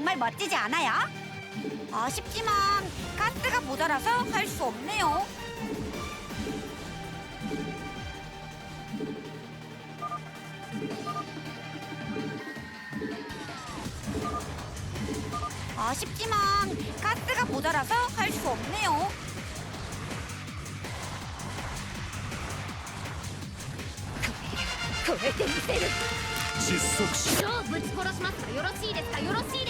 정말 멋지지 않아요? 아쉽지만 가스가 모자라서 할 수 없네요. 아쉽지만 가스가 모자라서 할 수 없네요. 超えてみせる窒息死超ぶち殺しますがよろしいですかよろしいですね超殺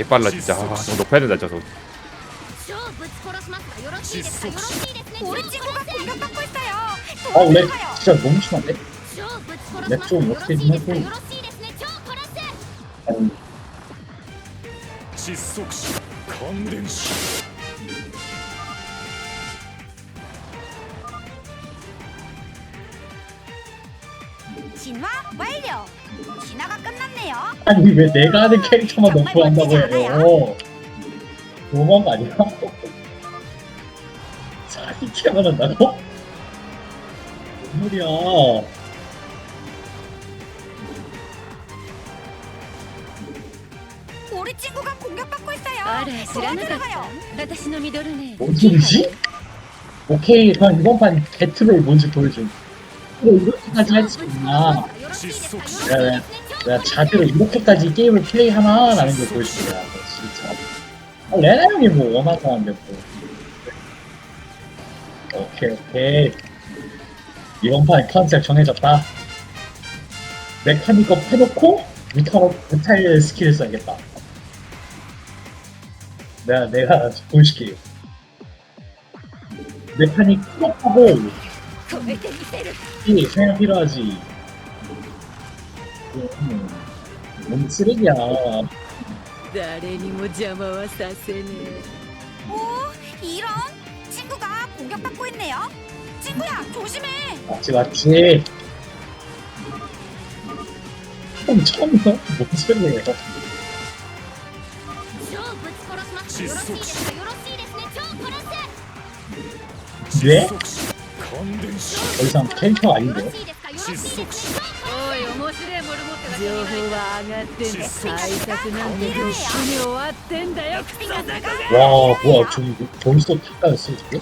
개빨라 진짜 아, 좀 높아야 된다 저거 超ぶち殺しますがよろしいですかよろしいですね 우리 친구가 공격받고 있어요. 어, 렉 도와줘요. 진짜 너무 심한데? 超ぶち殺し렉 ます 좀 がよろしいですか 어떻게 よろしいですね超殺す 아니, 窒息死感電死 진화 완료. 진화가 끝 났네요. 아니 왜 내가 하는 캐릭터만 정말 넣고 한다고 멋지지 해요? 너무한 거 아니야? 사기캐만 한다고? 뭔 소리야? 우리 친구가 공격받고 있어요. あら知らなかっ 도와들어가요. た私のミドルネーム 뭔 소리지? 오케이 그럼 이번 판 배틀을 뭔지 보여줘 그래 이렇게까지 할 수 있나 窒息死 내가, 내가 자체로 이렇게까지 게임을 플레이하나? 라는 걸 보여줍니다. 진짜. 아, 레나 형이 뭐 원하다는데 뭐. 오케이, 오케이. 이번 판 컨셉 정해졌다. 메카니거 해놓고, 무탈, 무탈 스킬을 써야겠다. 내가, 내가 보여줄게요. 메카닉 꼭 하고, 이 생각 필요하지. 음, 뭔 쓰레기야 誰にも邪魔はさせね 오, 이런 친구가 공격받고 있네요. 친구야, 조심해. 맞지 맞지 형 처음이야? 뭔 소리예요 超ぶち殺しますがよろしいですかよろしいですね超殺す 네? 窒息死感電死 더 이상 캐릭터 よ 아닌데 ろしいですかよろしいですね 情報は上がってんだ対策なんてとっくに終わってんだよクソザコが 와 뭐야 저기 벌써 탁가였어 저게?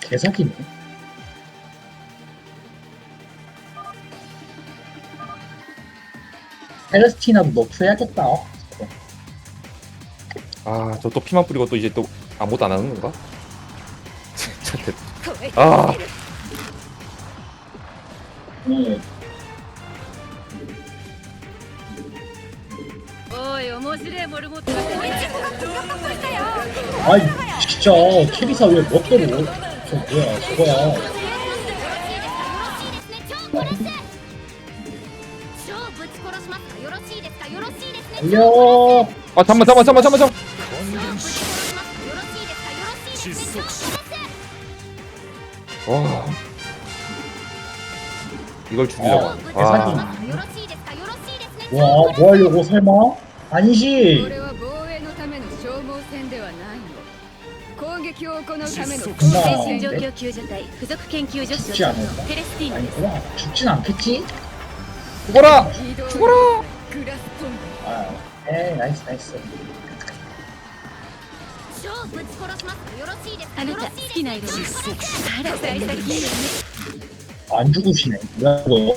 개사기네 펠레스티나도 너프 해야겠다 아 저 또 피만 뿌리고 또 이제 또 아무것도 안 하는 건가? 진짜 대... 超えてみ 아이 진짜 캐리사 왜 멋대로 저 뭐야 저거야 よ아 잠만 잠만 잠만 잠만 잠. 와. 이걸 죽이려고. 하네. 와. 와, 뭐 하려고 설마? 아니지 これは防衛のための消耗戦ではないの攻撃を行うための窒息死精神状況救助隊付属研究所所 죽지 長 않을까? のテレスティーノです 아니구나 죽진 않겠지? 죽어라 移動 죽어라 グラストン 아 에이 나이스 나이스 超ぶち殺しますかよろしいですかあなたよろしいです好きな色窒息死あら幸先いいよね 안 죽으시네 뭐야 이거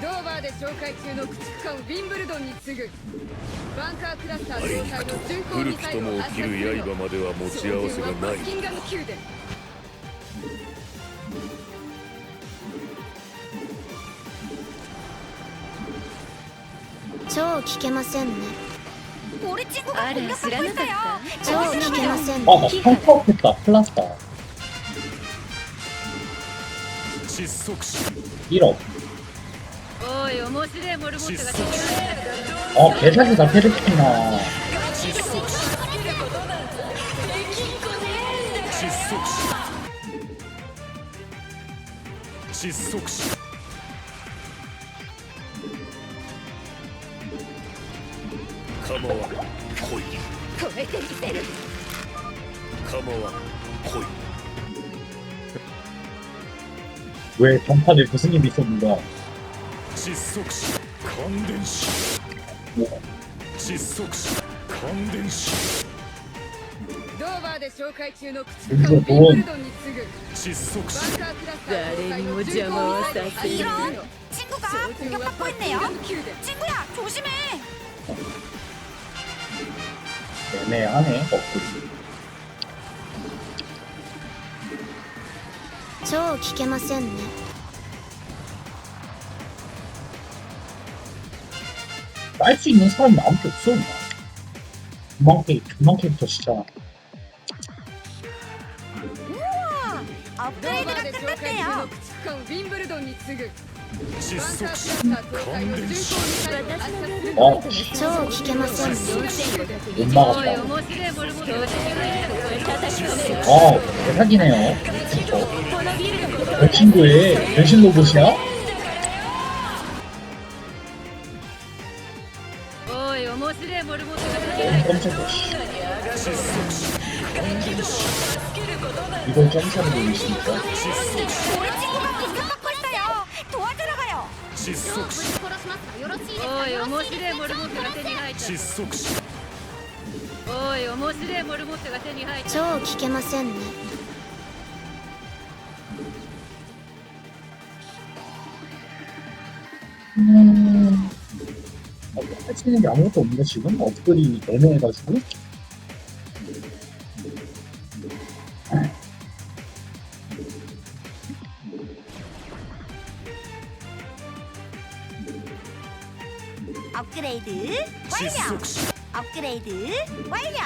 ドーバーで紹介中の駆逐艦ウィンブルドンに次ぐバンカークラスター搭載の巡航ミサイルを発射するよまでは持照準はバッキンガム宮殿超聞けませんね 우리 친구가 알아, 공격받고 지랄나 있어요. 같다. 超聞けません 아, ね 나 펑펑했다. 플라스타. 窒息死 1억. おい面白いモルモットが手に入っ 아, 개사기다, 페르키나. 窒息死窒息死窒息死 왜 전판에 무슨 일이 있었는가? 窒息死感電死 뭐, 窒息死感電死ドーバーで紹介中の駆逐艦ウィンブルドンに次ぐ窒息死バンカークラスター搭載の巡航ミサイルを発射するよ 친구가 照準は 공격받고 バッキン 있네요. ガム宮殿 친구야, 조심해. 애매하네, 거꾸리. 超聞けませんね。最近のさんなんてそうなの負け、負けとした。うわアップグレードがかかったよ。ウィンブルドンに次ぐ。 窒バンカークラ息死スター搭載の巡航ミサイルを発射する 어, 超聞けませんね 못 おい 막았다. 面白いモルモットが手に入った叩き込める 아, 개사기네요. 진짜. 내 친구의 변신 로봇이야? おい面白いモルモットが手に入った 깜짝이야, 씨. 이걸 점사를 보이십니까? 入った窒息死おい面白いモルモットが手に入った超聞けませんね 음... 어, 할 수 있는 게 아무것도 없는데, 지금? 업글이 애매해가지고? 업그레이드 완료.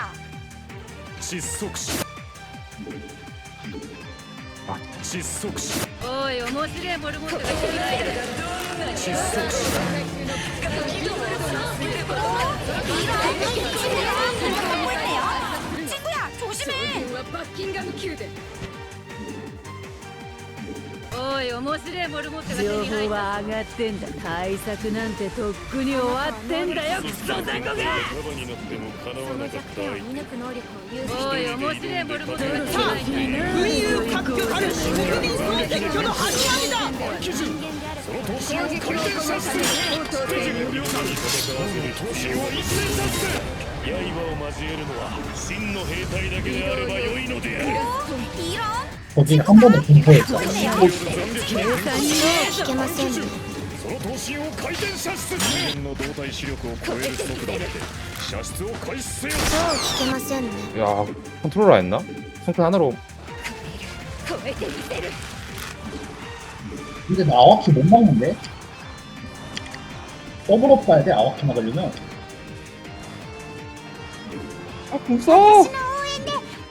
窒息死窒息死おい面白いモルモットが手に入った窒息死 공격받고 있네요. 친구야, 조심해. はバッキンガム宮殿 おい面白いモルモットが情報は上がってんだ。対策なんてとっくに終わってんだよクソ雑魚が。束になっても叶おい面白いモルモットが手入る四国民総選挙の始まりだその投資を回転させステージ無料投資を一斉させて刃を交えるのは真の兵隊だけであれば良いのであるいらん기 한 번에 공포했어. 斬撃に変更聞けませんねその闘神を回転させて人間の動体視力を超える速度で射出を開始せよ超聞けませんね 야, 컨트롤러 했나? 성큰 하나로 止めてみせる 근데 나 아와키 못 막는데? 더블업 가야 돼, 아와키 막으려면. 아, 궁써!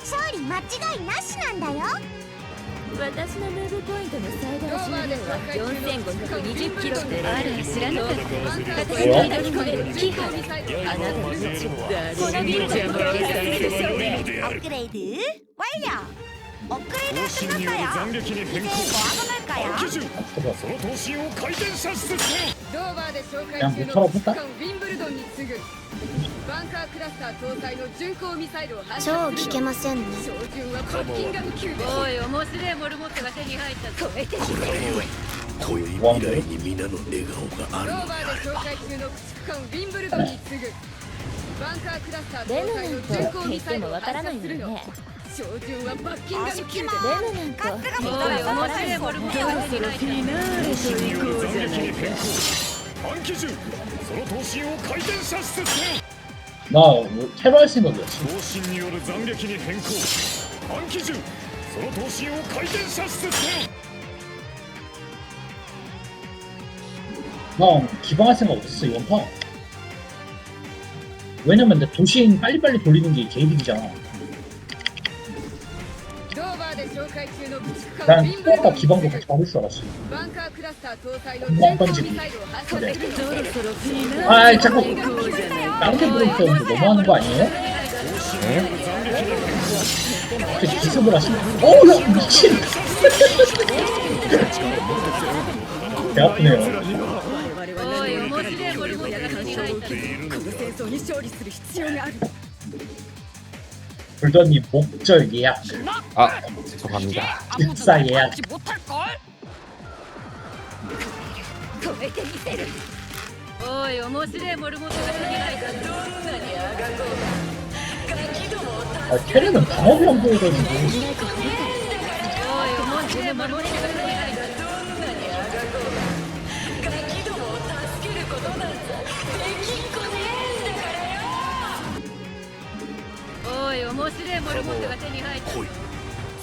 勝利間違いなしなんだよ 私のムーブポイントの最ドーバーで紹介中の駆逐艦ウィンブルドンにあら知らなかったバンカークラスタ 뭐야? ー搭載の巡航ミサイルを発射するよ刃を交えるのは誰に邪魔をさせる良いのである 업그레이드 완료. 업그레이드가 闘神による 끝났어요. 斬撃に 이제 変更 뭐 하고 놀까요? 基準その闘神を回転させてドーバーで紹介や中もう空の駆逐艦ウィンブルドンに次ぐ バンカークラスター搭載の巡航ミサイルを発超射する。よ聞けませんね。照準はバッキンガム宮殿おい面白い。モルモットが手に入った止めてみせる遠いワン未来に皆の笑顔があるローバーで紹介中の駆逐艦ウィンブルドンに次ぐ。バンカークラスター搭載の巡航ミサイルを発射するの照準はバッキンガム宮殿ガスが戻らず面白いモルモットが手に入ったフィナーレと行こうじゃないか暗記銃。その闘神を回転射出せよ 나뭐 테러 할 생각이었어. 闘神による斬撃に変更暗記銃その闘神を回転射出せよ 난 기방할 생각 없었어 이번 판. 왜냐면 내 도시인 빨리빨리 돌리는 게 개이득이잖아. 난 ィンブルド 투어가 ンに 기방도 次ぐ 같이 받을 줄 알았어. バンカークラスター搭載の 금방 巡航 던지기. ミサイルを発射する 그래. のそろそろフィナ 아이 ーレ 자꾸 と行こうじゃないか 다른 데 브레이크하는데 너무하는 거 아니에요? 네? 그 기습을 하시네. 어우 야 미친. 배 아프네요. おい面白いモルモットが手に入った戦争に勝利する必要がある 불더님 목절 예약. 아 죄송합니다 입사 예약. 하지 못할걸? 止めてみせるおい面白いモルモットが手に入ったどんなにあがこうガキどもを 아, 테레는 방어병 보여가지고 おい面白いモルモットが手に入ったどんなにあがこうガキどもを助けることなんざできっこねえんだからよおい面白いモルモットが手に入った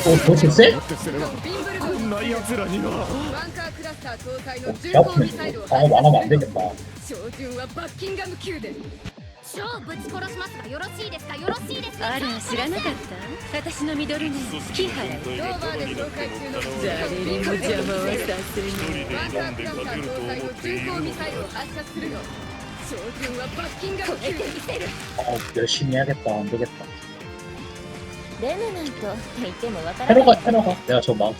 스 뭘 죽여? 어, 더 셌어? ウィンブルドンにな奴らにはバンカークラスター搭載の 어, 巡 배 航ミサイ 아프네. ルを 방어 発 안 하면 射 안 する 되겠다. の照準はバッキンガム宮殿超ぶち殺しますがよろしいですかよろしいですねあら知らなかった私のミドルネームキハラローバーで紹介中の駆逐誰艦ウィにもンブルドンに邪魔は次ぐさせないバンカークラスター搭載の巡航ミサイルを発射するの照準はバッキンガム宮殿 아, 열심히 해야겠다. 안 되겠다. レムナントって言ってもわからない 테러가, 테러가. 내가 저 막.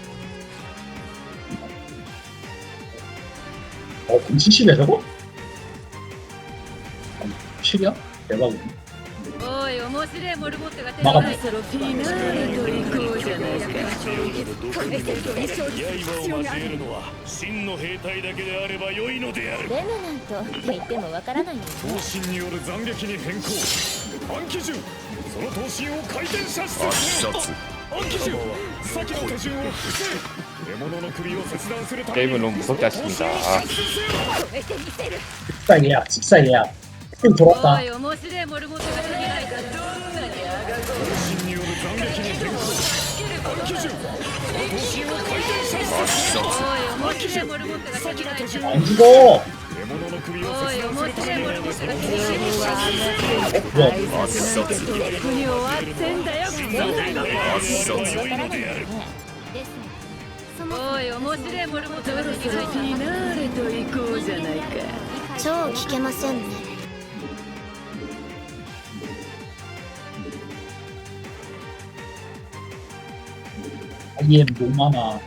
어, 금치시네 저거? 실이야? 대박이네. おい面白いモルモットが手にまだ入ったそろフィナーレと行こうじゃないか刃を交えるのは真の兵隊だけであれば良いのであるレムナントって言ってもわからないよ闘神による斬撃に変更暗記銃 その闘神を回転射出せよ暗記銃先の手順を伏せ獲物の首を切断するため 게임을 너무 무섭게 하십니다 직사 예약, 직사 예약. 스킬 お 돌았다. い面白いモルモットが手に入ったどんなにあがこ闘神による斬撃に変更暗記銃その闘神を回転射出せようおい面白いモルモットが手に入った 안 죽어! おい面白いものも探して死もしろわっ終わってんだよあっさつの意味であるおい面ものも探して先になれと行こうじゃな。いか超聞んねあ、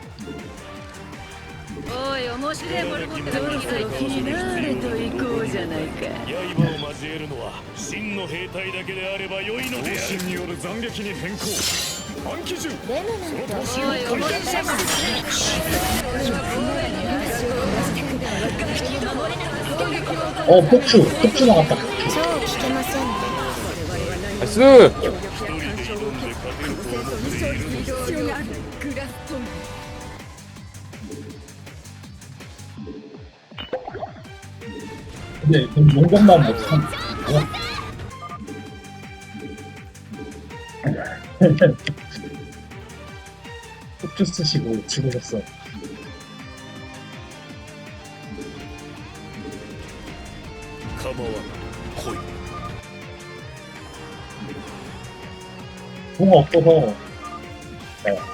おい面白いモルモットが手にそろそろ入ったフィナーレと行こうじゃないか刃を交えるのは真の兵隊だけであれば良いのである闘神による斬撃に変更暗記銃レムナント闘神を回転射出せ 어, 폭주. 폭주 나갔다. 超聞けませんね 나이스 근데 용병만 못참 폭주 쓰시고 죽으셨어. 뭐가 없어서. 네.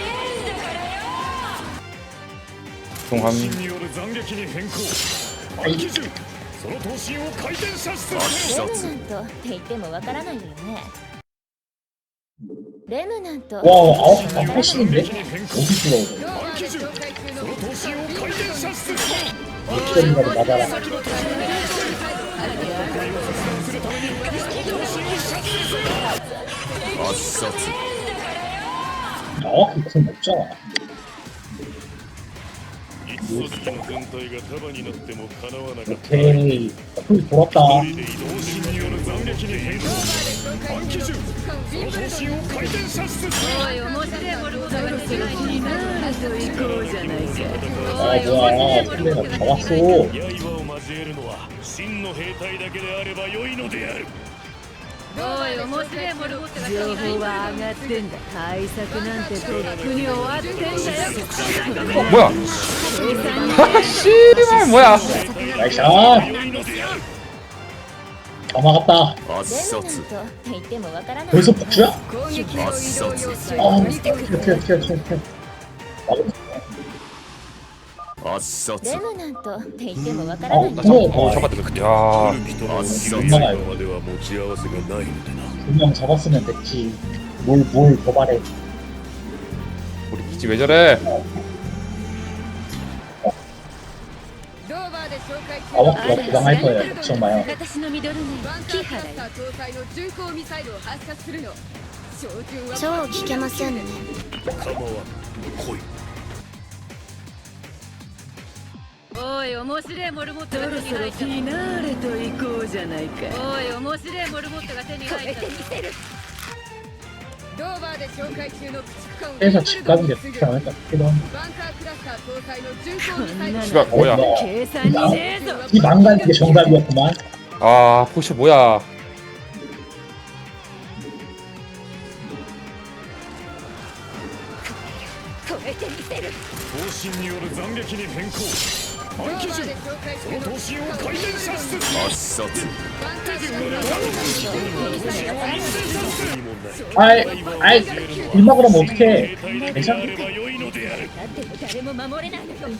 よる斬撃に変更暗記銃その闘心を回転射出せよレムナントって言ってもわからないよねレムナント 와 아홉 아 훨씬인데 斬撃に変更 어디 들어오고 ドーバーで紹介中のその闘心を回転射出せよ 어디까지가도 맞아라 圧殺 정확히 군 없잖아 ソの軍隊が束になってもかわなかった。そ。う。だけであればいのである。 おい面白いモルモットが手情に入った報は上がってんだ対策なんてとっくに終わってんだよ 어 뭐야 計算に 아 씨발 뭐야 나이스 良いのである 다 막았다 レムナントって言ってもわからない 벌써 복수야? 攻撃の移動要請 아 を 튀어 取り付け 튀어 튀어 튀어 튀어 막았다 圧殺 レムナントって言ってもわからない。もう、もう、ちょっとくって、ああ、人の生きるまで。は持ち合わせがないのでな。그냥 잡았으면됐私. 뭘, 뭘 도발 해. 우리 기지 왜 저 래? 아마도 부당할 거예 요. 걱정 마 요. 超聞けませんね。おい面白いモルモットそがろそろフ手に入ったィナーレと行こうじゃないかおい面白いモルモットが手に入ったドーバーで紹介中の駆逐艦ウィン 그래서 ブ 집 ルドン 가는 게 に次ぐ 좋지 않을까 싶기도 한데 バンカークラスター搭載の巡航ミサイル 씨발 뭐야計算にねえぞ 이 망가는 게 정답이었구만 아 포시 뭐야 方針による斬撃に変更 機銃その闘神を改善させて圧殺敵を狙うその闘神を陰性させて 아이, 아이, 길막 으면 어떡해. 괜찮아?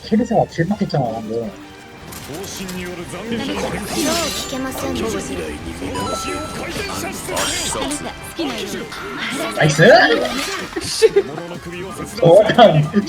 캐리사가 길막했잖아, 방금. 方針による残虐なもう聞けませんね方針を改善させてあなた好きなように 나이스! 獣の首を切断する 어간